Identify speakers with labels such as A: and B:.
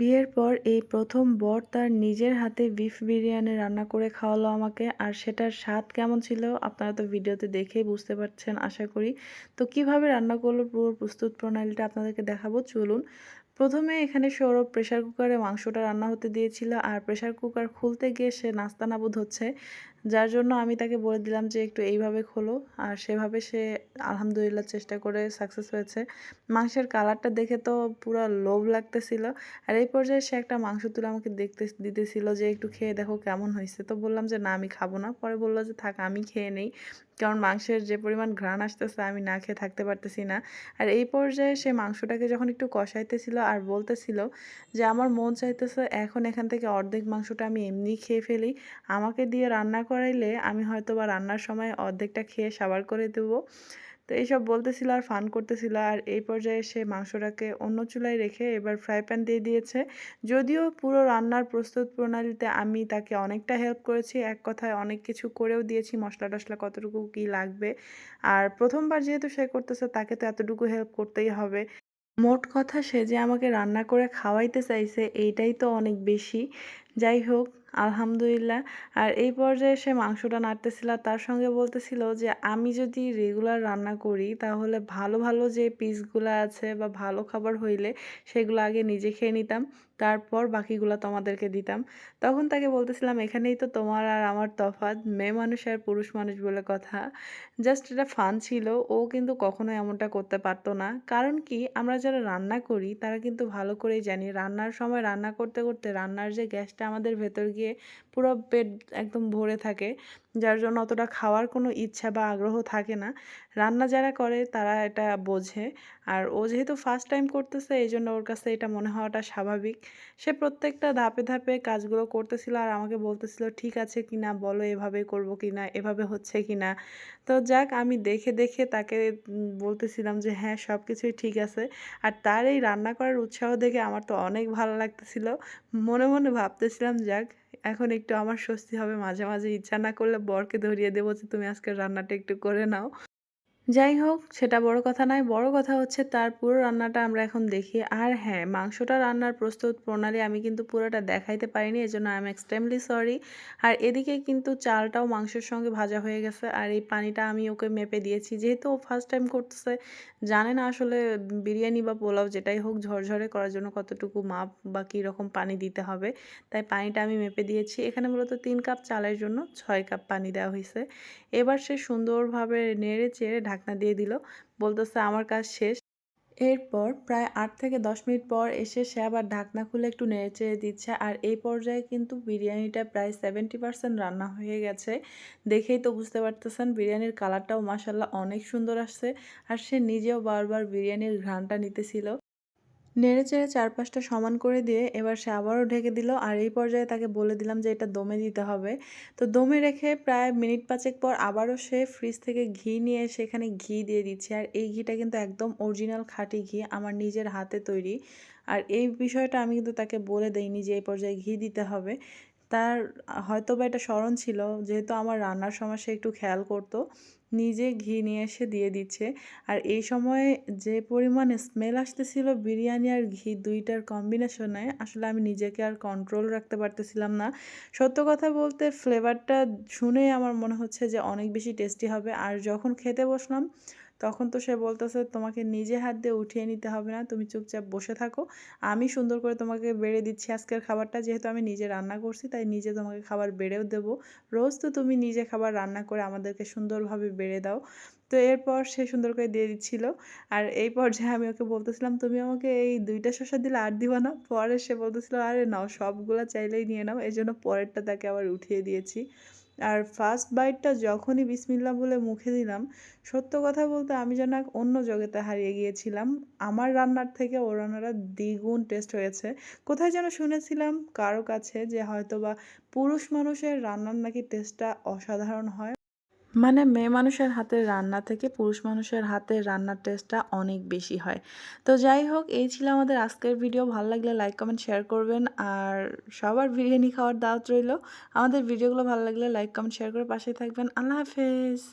A: বিয়ের পর এই প্রথম বর তার নিজের হাতে বিফ বিরিয়ানি রান্না করে খাওয়ালো আমাকে, আর সেটার স্বাদ কেমন ছিল আপনারা তো ভিডিওতে দেখেই বুঝতে পারছেন, আশা করি। তো কীভাবে রান্না করল পুরো প্রস্তুত প্রণালীটা আপনাদেরকে দেখাবো, চলুন। প্রথমে এখানে সৌরভ প্রেশার কুকারে মাংসটা রান্না হতে দিয়েছিল আর প্রেশার কুকার খুলতে গিয়ে সে নাস্তা নাবুদ হচ্ছে। যার জন্য আমি তাকে বলে দিলাম যে একটু এইভাবে খোলো। আর সেভাবে সে আলহামদুলিল্লাহ চেষ্টা করে সাকসেস হয়েছে। মাংসের কালারটা দেখে তো পুরো লোভ লাগতেছিল। আর এই পর্যায়ে সে একটা মাংস তুলে আমাকে দেখতে দিতেছিল যে একটু খেয়ে দেখো কেমন হয়েছে। তো বললাম যে, না, আমি খাব না। পরে বলল যে, থাক, আমি খেয়ে নেই। কারণ মাংসের যে পরিমাণ ঘ্রাণ আসতেছে, আমি না খেয়ে থাকতে পারতেছি না। আর এই পর্যায়ে সে মাংসটাকে যখন একটু কষাইতেছিল আর বলতেছিল যে, আমার মন চাইতেছে এখন এখান থেকে অর্ধেক মাংসটা আমি এমনি খেয়ে ফেলি। আমাকে দিয়ে রান্না করাইলে আমি হয়তো বা রান্নার সময় অর্ধেকটা খেয়ে সাবার করে দেবো। তো এইসব বলতেছিল আর ফান করতেছিল। আর এই পর্যায়ে সে মাংসটাকে অন্য চুলায় রেখে এবার ফ্রাই প্যান দিয়ে দিয়েছে। যদিও পুরো রান্নার প্রস্তুত প্রণালীতে আমি তাকে অনেকটা হেল্প করেছি। এক কথায় অনেক কিছু করেও দিয়েছি, মশলা টশলা কতটুকু কি লাগবে। আর প্রথমবার যেহেতু সে করতেছে, তাকে তো এতটুকু হেল্প করতেই হবে। মোট কথা সে যে আমাকে রান্না করে খাওয়াইতে চাইছে, এইটাই তো অনেক বেশি। যাই হোক আলহামদুলিল্লাহ। আর এই পর্যায়ে সে মাংসটা নাড়তেছিল তার সঙ্গে বলতেছিল যে, আমি যদি রেগুলার রান্না করি, তাহলে ভালো ভালো যে পিসগুলো আছে বা ভালো খাবার হইলে সেগুলো আগে নিজে খেয়ে নিতাম, তারপর বাকিগুলো তোমাদেরকে দিতাম। তখন তাকে বলতেছিলাম, এখানেই তো তোমার আর আমার তফাৎ, মেয়ে মানুষ আর পুরুষ মানুষ বলে কথা। জাস্ট এটা ফান ছিল, ও কিন্তু কখনো এমনটা করতে পারতো না। কারণ কি, আমরা যারা রান্না করি, তারা কিন্তু ভালো করেই জানি, রান্নার সময় রান্না করতে করতে রান্নার যে গ্যাসটা আমাদের ভেতর গিয়ে পুরো পেট একদম ভরে থাকে, যার জন্য অতটা খাওয়ার কোনো ইচ্ছা বা আগ্রহ থাকে না। রান্না যারা করে তারা এটা বোঝে। আর ও যেহেতু ফার্স্ট টাইম করতেছে, এই জন্য ওর কাছে এটা মনে হওয়াটা স্বাভাবিক। সে প্রত্যেকটা ধাপে ধাপে কাজগুলো করতেছিল আর আমাকে বলতেছিল, ঠিক আছে কি না বলো এভাবে করব কি না এভাবে হচ্ছে কি না তো যাক, আমি দেখে দেখে তাকে বলতেছিলাম যে হ্যাঁ সব কিছুই ঠিক আছে। আর তার এই রান্না করার উৎসাহ দেখে আমার তো অনেক ভালো লাগতেছিল। মনে মনে ভাবতেছিলাম, যাক এখন একটু আমার স্বস্তি হবে। মাঝে মাঝে ইচ্ছা না করলে বরকে ধরিয়ে দেবো যে, তুমি আজকে রান্নাটা একটু করে নাও। যাই হোক, সেটা বড় কথা নয়, বড় কথা হচ্ছে তার পুরো রান্নাটা আমরা এখন দেখি। আর হ্যাঁ মাংসটা রান্নার প্রস্তুত প্রণালী আমি কিন্তু পুরোটা দেখাইতে পারিনি, এজন্য আই এম এক্সট্রিমলি সরি আর এদিকে কিন্তু চালটাও মাংসের সঙ্গে ভাজা হয়ে গেছে, আর এই পানিটা আমি ওকে মেপে দিয়েছি, যেহেতু ও ফার্স্ট টাইম করতেছে। জানে না আসলে বিরিয়ানি বা পোলাও যেটাই হোক, ঝরঝরে করার জন্য কতটুকু মাপ বা কী রকম পানি দিতে হবে। তাই পানিটা আমি মেপে দিয়েছি। এখানে মূলত তিন কাপ চালের জন্য ছয় কাপ পানি দেওয়া হয়েছে এবার সে সুন্দরভাবে নেড়ে চেড়ে ঢাকনা দিয়ে দিল, বলতেছে, আমার কাজ শেষ। এরপর প্রায় আট থেকে দশ মিনিট পর এসে সে আবার ঢাকনা খুলে একটু নেড়ে চেড়ে দিচ্ছে, আর এই পর্যায়ে কিন্তু বিরিয়ানিটা প্রায় সেভেন্টি পার্সেন্ট রান্না হয়ে গেছে। দেখেই তো বুঝতে পারতেছেন, বিরিয়ানির কালারটাও মাসাল্লাহ অনেক সুন্দর আসছে, আর সে নিজেও বারবার বিরিয়ানির ঘ্রাণটা নিতেছিল। নেড়ে চেড়ে চারপাশটা সমান করে দিয়ে এবার সে আবারও ঢেকে দিল। আর এই পর্যায়ে তাকে বলে দিলাম যে, এটা দমে দিতে হবে। তো দমে রেখে প্রায় মিনিট পাঁচেক পর আবারও সে ফ্রিজ থেকে ঘি নিয়ে সেখানে ঘি দিয়ে দিচ্ছে। আর এই ঘিটা কিন্তু একদম অরিজিনাল খাঁটি ঘি, আমার নিজের হাতে তৈরি। আর এই বিষয়টা আমি কিন্তু তাকে বলে দেইনি যে, এই পর্যায়ে ঘি দিতে হবে। তার হয়তো বা এটা স্মরণ ছিল, যেহেতু আমার রান্নার সময় সে একটু খেয়াল করতো, নিজে ঘি নিয়ে এসে দিয়ে দিচ্ছে। আর এই সময়ে যে পরিমাণে স্মেল আসতেছিল বিরিয়ানি আর ঘি দুইটার কম্বিনেশনে আসলে আমি নিজেকে আর কন্ট্রোল রাখতে পারতেছিলাম না। সত্য কথা বলতে ফ্লেভারটা শুনেই আমার মনে হচ্ছে যে অনেক বেশি টেস্টি হবে। আর যখন খেতে বসলাম তখন তো সে বলতেছে, তোমাকে নিজে হাত দিয়ে উঠিয়ে নিতে হবে না, তুমি চুপচাপ বসে থাকো। আমি সুন্দর করে তোমাকে বেড়ে দিচ্ছি আজকের খাবারটা, যেহেতু আমি নিজে রান্না করছি, তাই নিজে তোমাকে খাবার বেড়েও দেবো। রোজ তো তুমি নিজে খাবার রান্না করে আমাদেরকে সুন্দরভাবে বেড়ে দাও। তো এরপর সে সুন্দর করে দিয়ে দিচ্ছিল। আর এই পর্যায়ে আমি ওকে বলতেছিলাম, তুমি আমাকে এই দুইটা শসা দিলে আর দিবা না? পরে সে বলতেছিল, আরে নাও, সবগুলো চাইলেই নিয়ে নাও এই জন্য পরেরটা তাকে আবার উঠিয়ে দিয়েছি। আর ফার্স্ট বাইটটা যখনই বিসমিল্লা বলে মুখে দিলাম, সত্য কথা বলতে আমি যেন এক অন্য জগতে হারিয়ে গিয়েছিলাম। আমার রান্নার থেকে ও রান্নাটা দ্বিগুণ টেস্ট হয়েছে। কোথায় যেন শুনেছিলাম কারও কাছে যে হয়তো বা পুরুষ মানুষের রান্নার নাকি টেস্টটা অসাধারণ হয়। মানে মেয়ে মানুষের হাতের রান্না থেকে পুরুষ মানুষের হাতের রান্নার টেস্টটা অনেক বেশি হয়। তো যাই হোক, এই ছিল আমাদের আজকের ভিডিও ভালো লাগলে লাইক কমেন্ট শেয়ার করবেন। আর সবার বিরিয়ানি খাওয়ার দাওয়াত রইল। আমাদের ভিডিওগুলো ভালো লাগলে লাইক কমেন্ট শেয়ার করে পাশে থাকবেন। আল্লাহ হাফেজ!